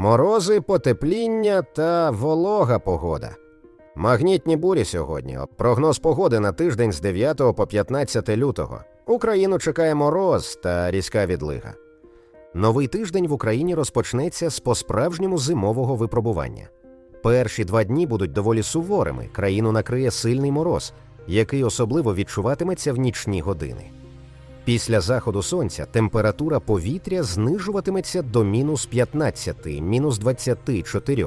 Морози, потепління та волога погода. Магнітні бурі сьогодні. Прогноз погоди на тиждень з 9 по 15 лютого. Україну чекає мороз та різка відлига. Новий тиждень в Україні розпочнеться з по-справжньому зимового випробування. Перші два дні будуть доволі суворими. Країну накриє сильний мороз, який особливо відчуватиметься в нічні години. Після заходу сонця температура повітря знижуватиметься до мінус 15, мінус 24.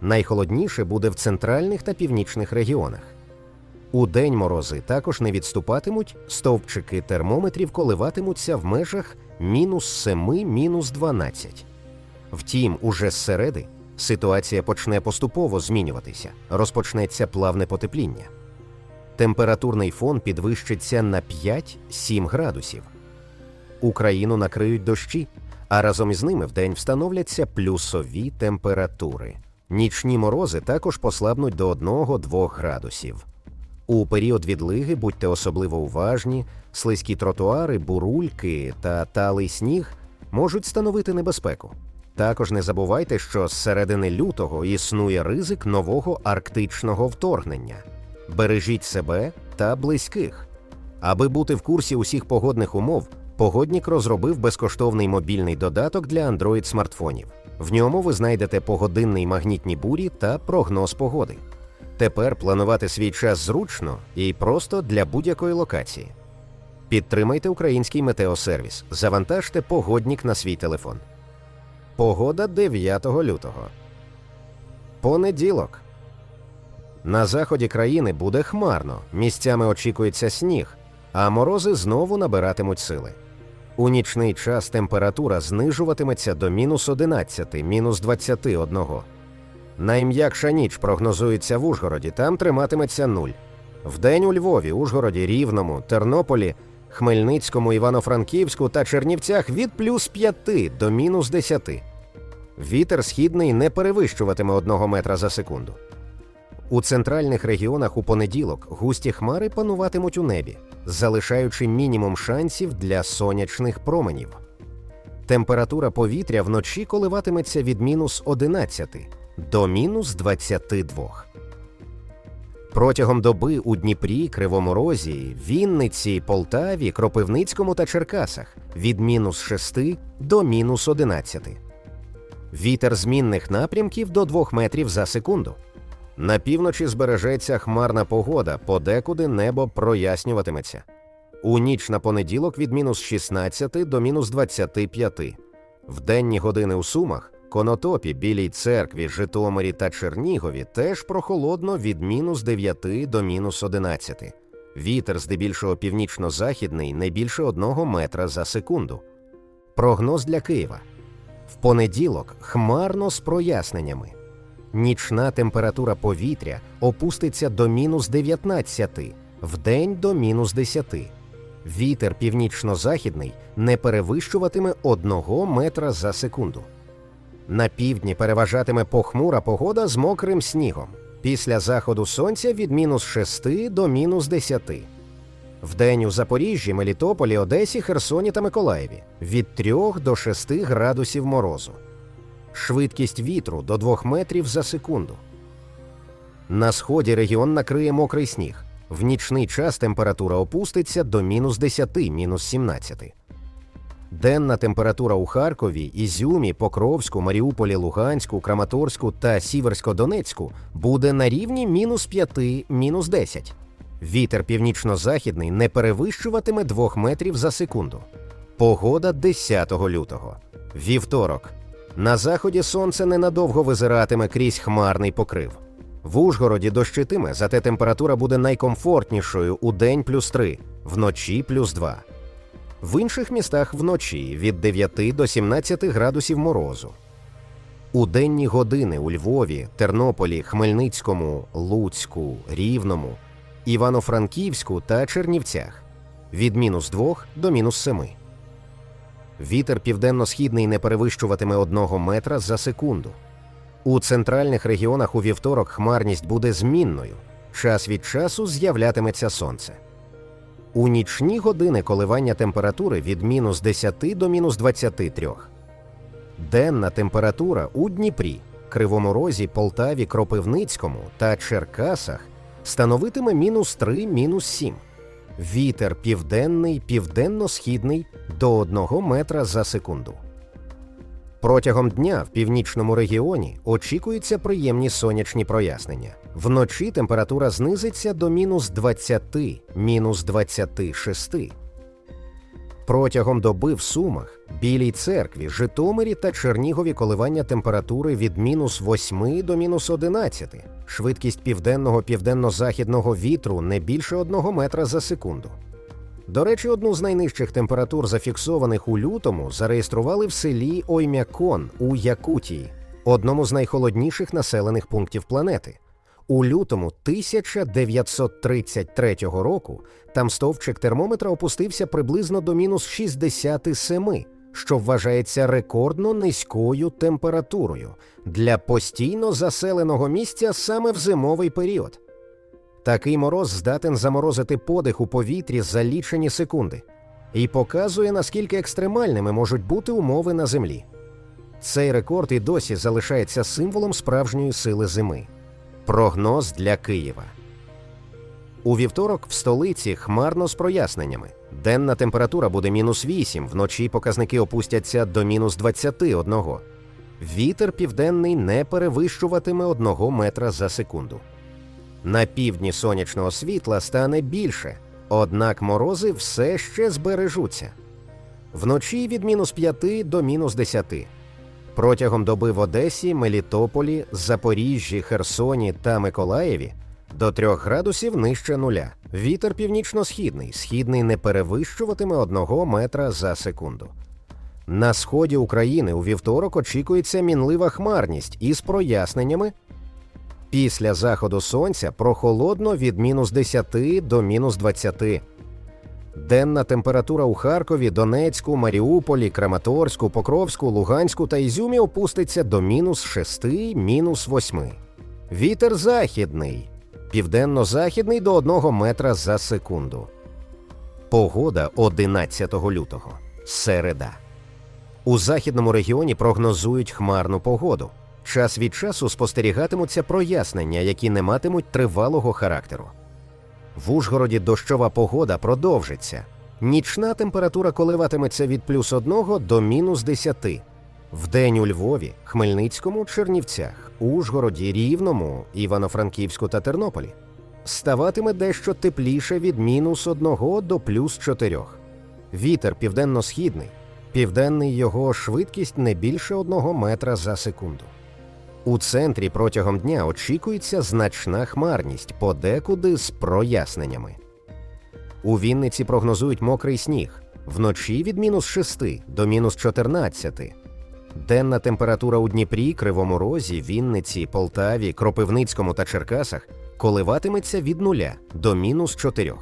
Найхолодніше буде в центральних та північних регіонах. У день морози також не відступатимуть, стовпчики термометрів коливатимуться в межах мінус 7, мінус 12. Втім, уже зсереди ситуація почне поступово змінюватися, розпочнеться плавне потепління. Температурний фон підвищиться на 5-7 градусів. Україну накриють дощі, а разом із ними вдень встановляться плюсові температури. Нічні морози також послабнуть до 1-2 градусів. У період відлиги будьте особливо уважні, слизькі тротуари, бурульки та талий сніг можуть становити небезпеку. Також не забувайте, що з середини лютого існує ризик нового арктичного вторгнення. Бережіть себе та близьких. Аби бути в курсі усіх погодних умов, погоднік розробив безкоштовний мобільний додаток для Android смартфонів. В ньому ви знайдете погодинний магнітні бурі та прогноз погоди. Тепер планувати свій час зручно і просто для будь-якої локації. Підтримайте український метеосервіс, завантажте погоднік на свій телефон. Погода 9 лютого. Понеділок. На заході країни буде хмарно, місцями очікується сніг, а морози знову набиратимуть сили. У нічний час температура знижуватиметься до мінус 11, мінус 21. Найм'якша ніч прогнозується в Ужгороді, там триматиметься нуль. Вдень у Львові, Ужгороді, Рівному, Тернополі, Хмельницькому, Івано-Франківську та Чернівцях від плюс 5 до мінус 10. Вітер східний не перевищуватиме 1 метра за секунду. У центральних регіонах у понеділок густі хмари пануватимуть у небі, залишаючи мінімум шансів для сонячних променів. Температура повітря вночі коливатиметься від мінус 11 до мінус 22. Протягом доби у Дніпрі, Кривому Розі, Вінниці, Полтаві, Кропивницькому та Черкасах від мінус 6 до мінус 11. Вітер змінних напрямків до 2 метрів за секунду. На півночі збережеться хмарна погода, подекуди небо прояснюватиметься. У ніч на понеділок від мінус 16 до мінус 25. В денні години у Сумах, Конотопі, Білій церкві, Житомирі та Чернігові теж прохолодно від мінус 9 до мінус 11. Вітер здебільшого північно-західний не більше 1 метра за секунду. Прогноз для Києва. В понеділок хмарно з проясненнями. Нічна температура повітря опуститься до мінус 19, вдень до мінус 10. Вітер північно-західний не перевищуватиме 1 метра за секунду. На півдні переважатиме похмура погода з мокрим снігом. Після заходу сонця від мінус 6 до мінус 10. Вдень у Запоріжжі, Мелітополі, Одесі, Херсоні та Миколаєві від 3 до 6 градусів морозу. Швидкість вітру до 2 метрів за секунду. На сході регіон накриє мокрий сніг. В нічний час температура опуститься до мінус 10, мінус 17. Денна температура у Харкові, Ізюмі, Покровську, Маріуполі, Луганську, Краматорську та Сіверсько-Донецьку буде на рівні мінус 5, мінус 10. Вітер північно-західний не перевищуватиме 2 метрів за секунду. Погода 10 лютого. Вівторок. На заході сонце ненадовго визиратиме крізь хмарний покрив. В Ужгороді дощитиме, зате температура буде найкомфортнішою у день плюс 3, вночі плюс 2. В інших містах вночі від 9 до 17 градусів морозу. У денні години у Львові, Тернополі, Хмельницькому, Луцьку, Рівному, Івано-Франківську та Чернівцях від мінус 2 до мінус 7. Вітер південно-східний не перевищуватиме 1 метра за секунду. У центральних регіонах у вівторок хмарність буде змінною. Час від часу з'являтиметься сонце. У нічні години коливання температури від мінус 10 до мінус 23. Денна температура у Дніпрі, Кривому Розі, Полтаві, Кропивницькому та Черкасах становитиме мінус 3, мінус 7. Вітер південний, південно-східний до 1 метра за секунду. Протягом дня в північному регіоні очікуються приємні сонячні прояснення. Вночі температура знизиться до мінус 20, мінус 26. Протягом доби в Сумах, Білій церкві, Житомирі та Чернігові коливання температури від мінус 8 до мінус 11. Швидкість південного південно-західного вітру не більше 1 метра за секунду. До речі, одну з найнижчих температур, зафіксованих у лютому, зареєстрували в селі Оймякон у Якутії, одному з найхолодніших населених пунктів планети. У лютому 1933 року там стовпчик термометра опустився приблизно до мінус 67, що вважається рекордно низькою температурою для постійно заселеного місця саме в зимовий період. Такий мороз здатен заморозити подих у повітрі за лічені секунди і показує, наскільки екстремальними можуть бути умови на землі. Цей рекорд і досі залишається символом справжньої сили зими. Прогноз для Києва. У вівторок в столиці хмарно з проясненнями. Денна температура буде мінус 8, вночі показники опустяться до мінус 21. Вітер південний не перевищуватиме 1 метра за секунду. На півдні сонячного світла стане більше, однак морози все ще збережуться. Вночі від мінус 5 до мінус 10. Протягом доби в Одесі, Мелітополі, Запоріжжі, Херсоні та Миколаєві до 3 градусів нижче нуля. Вітер північно-східний, східний не перевищуватиме 1 метра за секунду. На сході України у вівторок очікується мінлива хмарність із проясненнями. Після заходу сонця прохолодно від мінус 10 до мінус 20. Денна температура у Харкові, Донецьку, Маріуполі, Краматорську, Покровську, Луганську та Ізюмі опуститься до мінус 6, мінус 8. Вітер західний, південно-західний до 1 метра за секунду. Погода 11 лютого. Середа. У західному регіоні прогнозують хмарну погоду. Час від часу спостерігатимуться прояснення, які не матимуть тривалого характеру. В Ужгороді дощова погода продовжиться. Нічна температура коливатиметься від плюс 1 до мінус 10. Вдень у Львові, Хмельницькому, Чернівцях, Ужгороді, Рівному, Івано-Франківську та Тернополі ставатиме дещо тепліше від мінус 1 до плюс 4. Вітер південно-східний, південний його швидкість не більше 1 метра за секунду. У центрі протягом дня очікується значна хмарність, подекуди з проясненнями. У Вінниці прогнозують мокрий сніг вночі від мінус 6 до мінус 14. Денна температура у Дніпрі, Кривому Розі, Вінниці, Полтаві, Кропивницькому та Черкасах коливатиметься від 0 до мінус 4.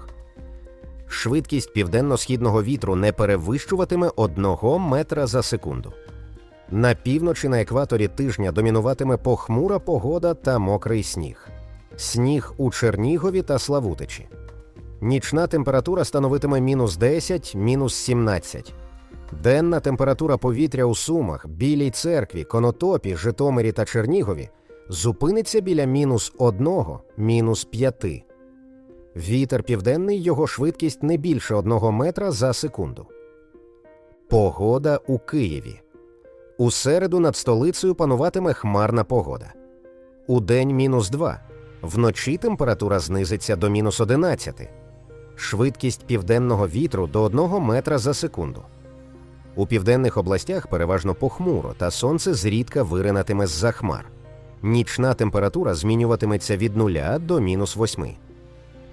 Швидкість південно-східного вітру не перевищуватиме 1 метра за секунду. На півночі на екваторі тижня домінуватиме похмура погода та мокрий сніг. Сніг у Чернігові та Славутичі. Нічна температура становитиме мінус 10, мінус 17. Денна температура повітря у Сумах, Білій церкві, Конотопі, Житомирі та Чернігові зупиниться біля мінус 1, мінус 5. Вітер південний його швидкість не більше 1 метра за секунду. Погода у Києві. У середу над столицею пануватиме хмарна погода. У день мінус 2. Вночі температура знизиться до мінус 11. Швидкість південного вітру до 1 метра за секунду. У південних областях переважно похмуро, та сонце зрідка виринатиме з-за хмар. Нічна температура змінюватиметься від 0 до мінус 8.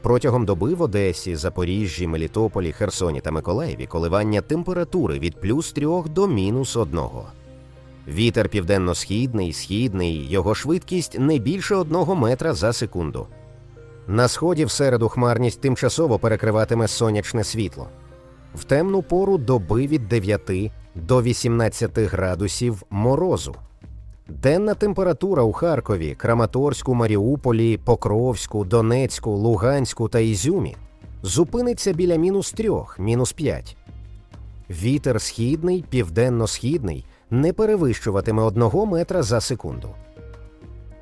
Протягом доби в Одесі, Запоріжжі, Мелітополі, Херсоні та Миколаєві коливання температури від плюс 3 до мінус 1. Вітер південно-східний, східний, його швидкість не більше 1 метра за секунду. На сході в середу хмарність тимчасово перекриватиме сонячне світло. В темну пору доби від 9 до 18 градусів морозу. Денна температура у Харкові, Краматорську, Маріуполі, Покровську, Донецьку, Луганську та Ізюмі зупиниться біля мінус 3, мінус 5. Вітер східний, південно-східний не перевищуватиме 1 метра за секунду.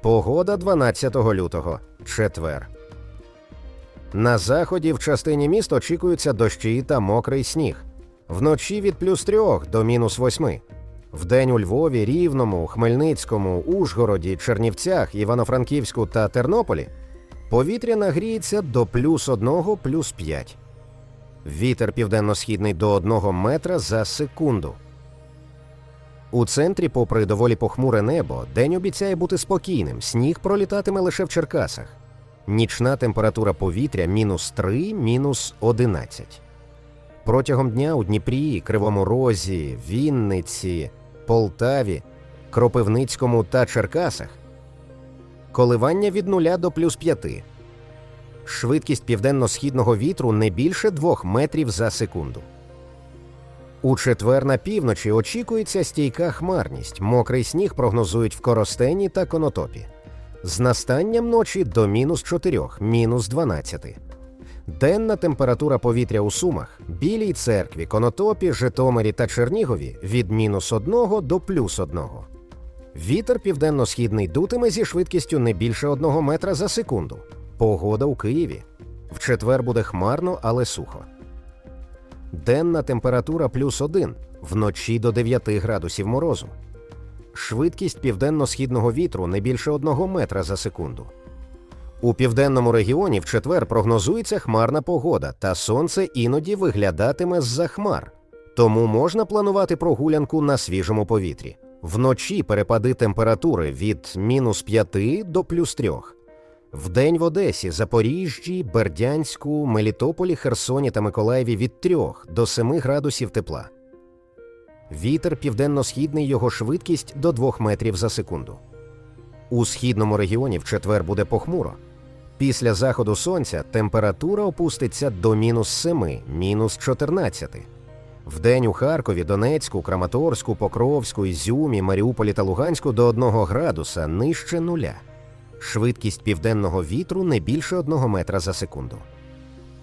Погода 12 лютого, четвер. На заході в частині міст очікуються дощі та мокрий сніг. Вночі від плюс 3 до мінус 8. Вдень у Львові, Рівному, Хмельницькому, Ужгороді, Чернівцях, Івано-Франківську та Тернополі повітря нагріється до плюс 1, плюс 5. Вітер південно-східний до 1 метра за секунду. У центрі, попри доволі похмуре небо, день обіцяє бути спокійним. Сніг пролітатиме лише в Черкасах. Нічна температура повітря мінус 3, мінус 11. Протягом дня у Дніпрі, Кривому Розі, Вінниці, Полтаві, Кропивницькому та Черкасах коливання від 0 до плюс 5. Швидкість південно-східного вітру не більше 2 метрів за секунду. У четвер на півночі очікується стійка хмарність. Мокрий сніг прогнозують в Коростені та Конотопі. З настанням ночі до мінус 4, мінус 12. Денна температура повітря у Сумах, Білій церкві, Конотопі, Житомирі та Чернігові від мінус 1 до плюс 1. Вітер південно-східний дутиме зі швидкістю не більше 1 метра за секунду. Погода у Києві. В четвер буде хмарно, але сухо. Денна температура плюс 1, вночі до 9 градусів морозу. Швидкість південно-східного вітру не більше 1 метра за секунду. У південному регіоні в четвер прогнозується хмарна погода, та сонце іноді виглядатиме з-за хмар. Тому можна планувати прогулянку на свіжому повітрі. Вночі перепади температури від мінус 5 до плюс 3. Вдень в Одесі, Запоріжжі, Бердянську, Мелітополі, Херсоні та Миколаєві від 3 до 7 градусів тепла. Вітер південно-східний його швидкість до 2 метрів за секунду. У східному регіоні в четвер буде похмуро. Після заходу сонця температура опуститься до мінус 7, мінус 14. Вдень у Харкові, Донецьку, Краматорську, Покровську, Ізюмі, Маріуполі та Луганську до 1 градуса нижче нуля. Швидкість південного вітру не більше 1 метра за секунду.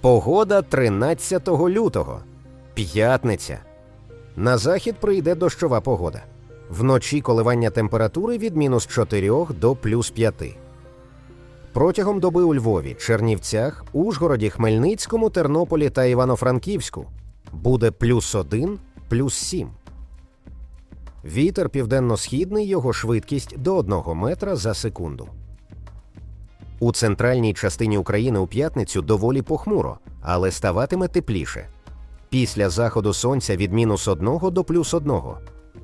Погода 13 лютого. П'ятниця. На захід прийде дощова погода. Вночі коливання температури від мінус 4 до плюс 5. Протягом доби у Львові, Чернівцях, Ужгороді, Хмельницькому, Тернополі та Івано-Франківську буде плюс 1, плюс 7. Вітер південно-східний його швидкість до 1 метра за секунду. У центральній частині України у п'ятницю доволі похмуро, але ставатиме тепліше. Після заходу сонця від мінус 1 до плюс 1.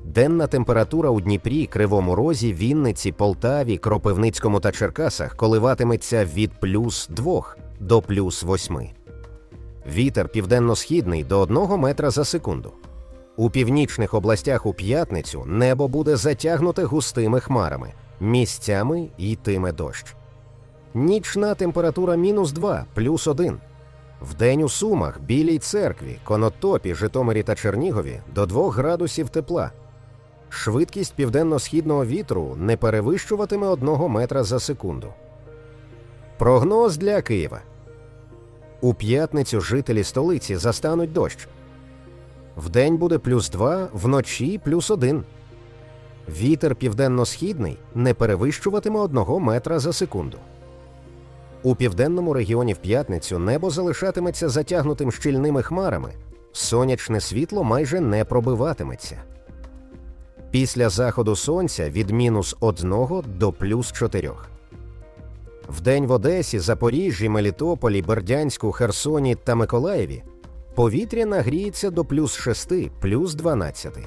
Денна температура у Дніпрі, Кривому Розі, Вінниці, Полтаві, Кропивницькому та Черкасах коливатиметься від плюс 2 до плюс 8. Вітер південно-східний до 1 метра за секунду. У північних областях у п'ятницю небо буде затягнуте густими хмарами, місцями йтиме дощ. Нічна температура мінус 2, плюс 1. Вдень у Сумах, Білій церкві, Конотопі, Житомирі та Чернігові до 2 градусів тепла. Швидкість південно-східного вітру не перевищуватиме 1 метра за секунду. Прогноз для Києва. У п'ятницю жителі столиці застануть дощ. Вдень буде плюс 2, вночі плюс 1. Вітер південно-східний не перевищуватиме 1 метра за секунду. У південному регіоні в п'ятницю небо залишатиметься затягнутим щільними хмарами, сонячне світло майже не пробиватиметься. Після заходу сонця від мінус 1 до плюс 4. Вдень в Одесі, Запоріжжі, Мелітополі, Бердянську, Херсоні та Миколаєві повітря нагріється до плюс 6, плюс 12.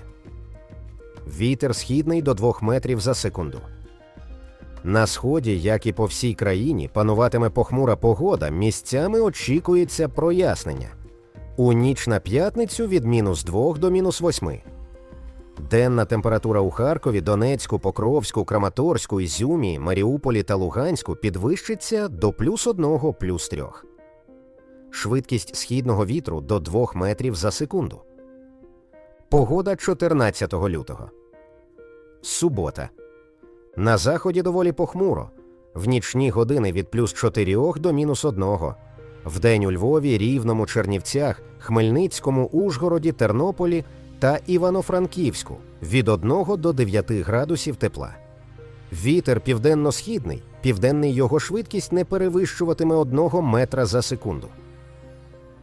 Вітер східний до 2 метрів за секунду. На сході, як і по всій країні, пануватиме похмура погода, місцями очікується прояснення. У ніч на п'ятницю від мінус 2 до мінус 8. Денна температура у Харкові, Донецьку, Покровську, Краматорську, Ізюмі, Маріуполі та Луганську підвищиться до плюс 1, плюс 3. Швидкість східного вітру до 2 метрів за секунду. Погода 14 лютого. Субота. На заході доволі похмуро. В нічні години від плюс 4 до мінус 1. Вдень у Львові, Рівному, Чернівцях, Хмельницькому, Ужгороді, Тернополі та Івано-Франківську від 1 до 9 градусів тепла. Вітер південно-східний, південний його швидкість не перевищуватиме 1 метра за секунду.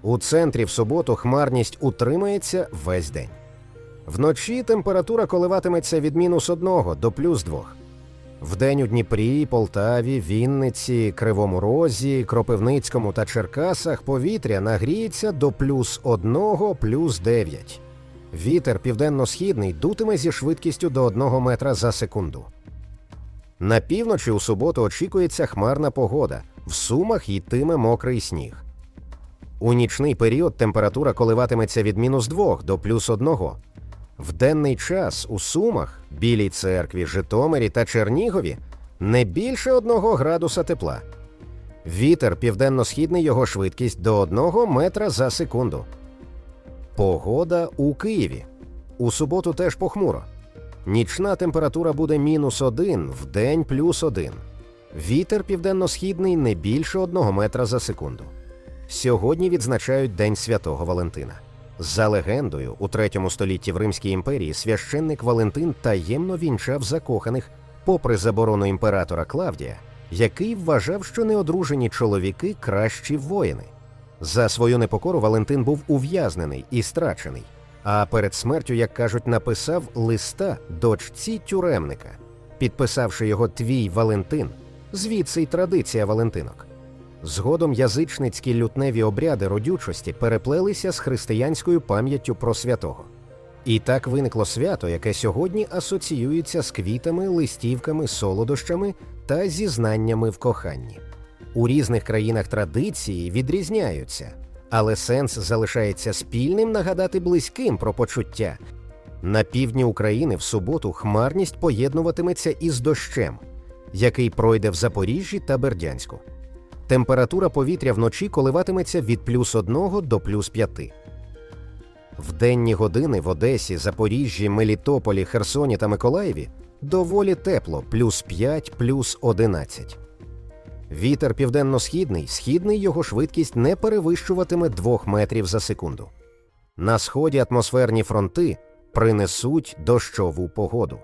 У центрі в суботу хмарність утримається весь день. Вночі температура коливатиметься від мінус 1 до плюс 2. Вдень у Дніпрі, Полтаві, Вінниці, Кривому Розі, Кропивницькому та Черкасах повітря нагріється до плюс 1, плюс 9. Вітер південно-східний дутиме зі швидкістю до 1 метра за секунду. На півночі у суботу очікується хмарна погода. В сумах йтиме мокрий сніг. У нічний період температура коливатиметься від мінус 2 до плюс 1. В денний час у Сумах, Білій церкві, Житомирі та Чернігові не більше 1 градуса тепла. Вітер південно-східний його швидкість до 1 метра за секунду. Погода у Києві. У суботу теж похмуро. Нічна температура буде мінус 1, вдень плюс 1. Вітер південно-східний не більше 1 метра за секунду. Сьогодні відзначають День Святого Валентина. За легендою, у третьому столітті в Римській імперії священник Валентин таємно вінчав закоханих, попри заборону імператора Клавдія, який вважав, що неодружені чоловіки кращі воїни. За свою непокору Валентин був ув'язнений і страчений, а перед смертю, як кажуть, написав листа дочці тюремника, підписавши його Твій Валентин, звідси й традиція Валентинок. Згодом язичницькі лютневі обряди родючості переплелися з християнською пам'яттю про святого. І так виникло свято, яке сьогодні асоціюється з квітами, листівками, солодощами та зізнаннями в коханні. У різних країнах традиції відрізняються, але сенс залишається спільним нагадати близьким про почуття. На півдні України в суботу хмарність поєднуватиметься із дощем, який пройде в Запоріжжі та Бердянську. Температура повітря вночі коливатиметься від плюс 1 до плюс 5. В денні години в Одесі, Запоріжжі, Мелітополі, Херсоні та Миколаєві доволі тепло плюс 5, плюс 11. Вітер південно-східний, східний його швидкість не перевищуватиме 2 метрів за секунду. На сході атмосферні фронти принесуть дощову погоду.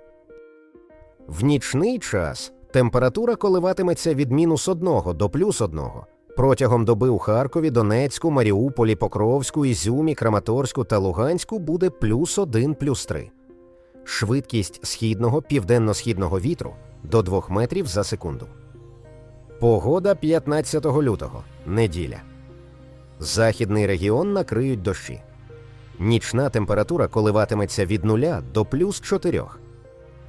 В нічний час температура коливатиметься від мінус 1 до плюс 1. Протягом доби у Харкові, Донецьку, Маріуполі, Покровську, Ізюмі, Краматорську та Луганську буде плюс 1, плюс 3. Швидкість східного південно-східного вітру до 2 метрів за секунду. Погода 15 лютого. Неділя. Західний регіон накриють дощі. Нічна температура коливатиметься від 0 до плюс 4.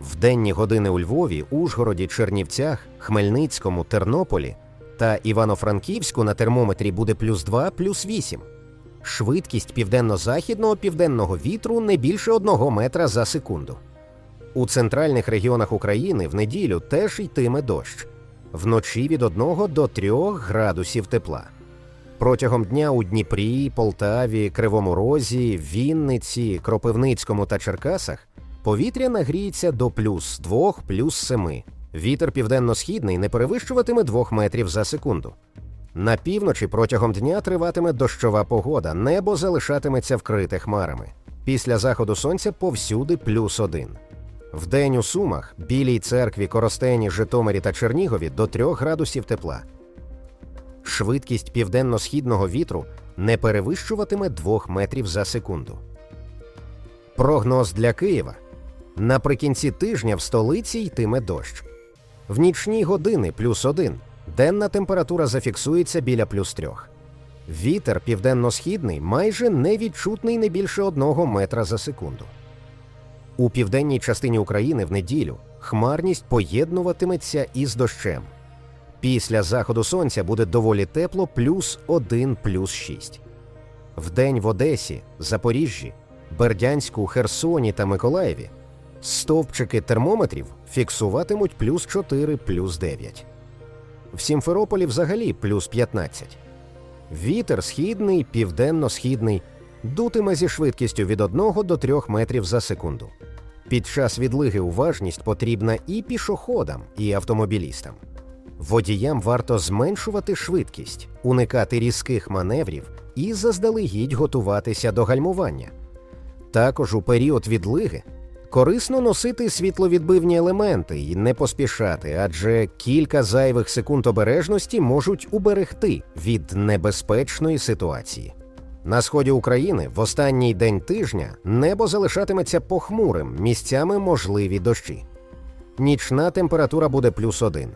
В денні години у Львові, Ужгороді, Чернівцях, Хмельницькому, Тернополі та Івано-Франківську на термометрі буде плюс 2, плюс 8. Швидкість південно-західного південного вітру не більше 1 метра за секунду. У центральних регіонах України в неділю теж йтиме дощ. Вночі від 1 до 3 градусів тепла. Протягом дня у Дніпрі, Полтаві, Кривому Розі, Вінниці, Кропивницькому та Черкасах повітря нагріється до плюс 2, плюс 7. Вітер південно-східний не перевищуватиме 2 метрів за секунду. На півночі протягом дня триватиме дощова погода, небо залишатиметься вкрите хмарами. Після заходу сонця повсюди плюс 1. Вдень у Сумах, Білій церкві, Коростені, Житомирі та Чернігові до 3 градусів тепла. Швидкість південно-східного вітру не перевищуватиме 2 метрів за секунду. Прогноз для Києва. Наприкінці тижня в столиці йтиме дощ. В нічні години плюс 1. Денна температура зафіксується біля плюс 3. Вітер південно-східний майже невідчутний не більше 1 метра за секунду. У південній частині України в неділю хмарність поєднуватиметься із дощем. Після заходу сонця буде доволі тепло плюс 1 плюс 6. Вдень в Одесі, Запоріжжі, Бердянську, Херсоні та Миколаєві стовпчики термометрів фіксуватимуть плюс 4 плюс 9. В Сімферополі взагалі плюс 15. Вітер східний, південно-східний дутиме зі швидкістю від 1 до 3 метрів за секунду. Під час відлиги уважність потрібна і пішоходам, і автомобілістам. Водіям варто зменшувати швидкість, уникати різких маневрів і заздалегідь готуватися до гальмування. Також у період відлиги корисно носити світловідбивні елементи і не поспішати, адже кілька зайвих секунд обережності можуть уберегти від небезпечної ситуації. На сході України в останній день тижня небо залишатиметься похмурим, місцями можливі дощі. Нічна температура буде плюс один.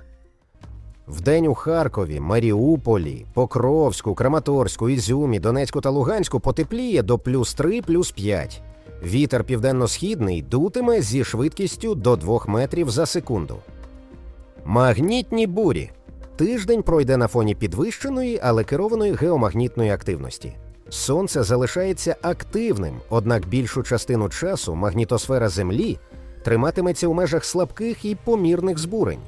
Вдень у Харкові, Маріуполі, Покровську, Краматорську, Ізюмі, Донецьку та Луганську потепліє до плюс 3, плюс 5. Вітер південно-східний дутиме зі швидкістю до 2 метрів за секунду. Магнітні бурі. Тиждень пройде на фоні підвищеної, але керованої геомагнітної активності. Сонце залишається активним, однак більшу частину часу магнітосфера Землі триматиметься у межах слабких і помірних збурень.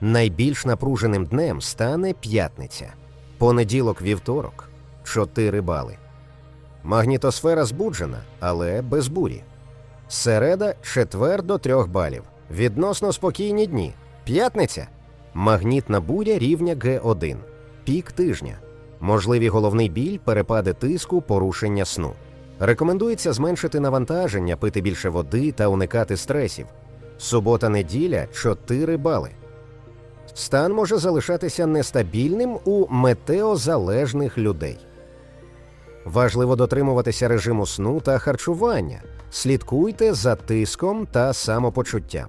Найбільш напруженим днем стане п'ятниця. Понеділок вівторок 4 бали. Магнітосфера збуджена, але без бурі. Середа четвер до 3 балів. Відносно спокійні дні. П'ятниця. Магнітна буря рівня Г1. Пік тижня. Можливі головний біль, перепади тиску, порушення сну. Рекомендується зменшити навантаження, пити більше води та уникати стресів. Субота-неділя 4 бали. Стан може залишатися нестабільним у метеозалежних людей. Важливо дотримуватися режиму сну та харчування. Слідкуйте за тиском та самопочуттям.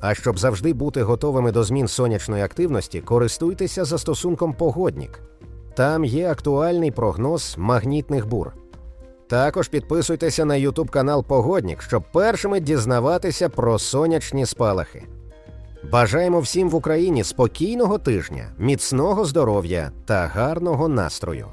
А щоб завжди бути готовими до змін сонячної активності, користуйтеся застосунком Погоднік. Там є актуальний прогноз магнітних бур. Також підписуйтеся на YouTube канал Погоднік, щоб першими дізнаватися про сонячні спалахи. Бажаємо всім в Україні спокійного тижня, міцного здоров'я та гарного настрою.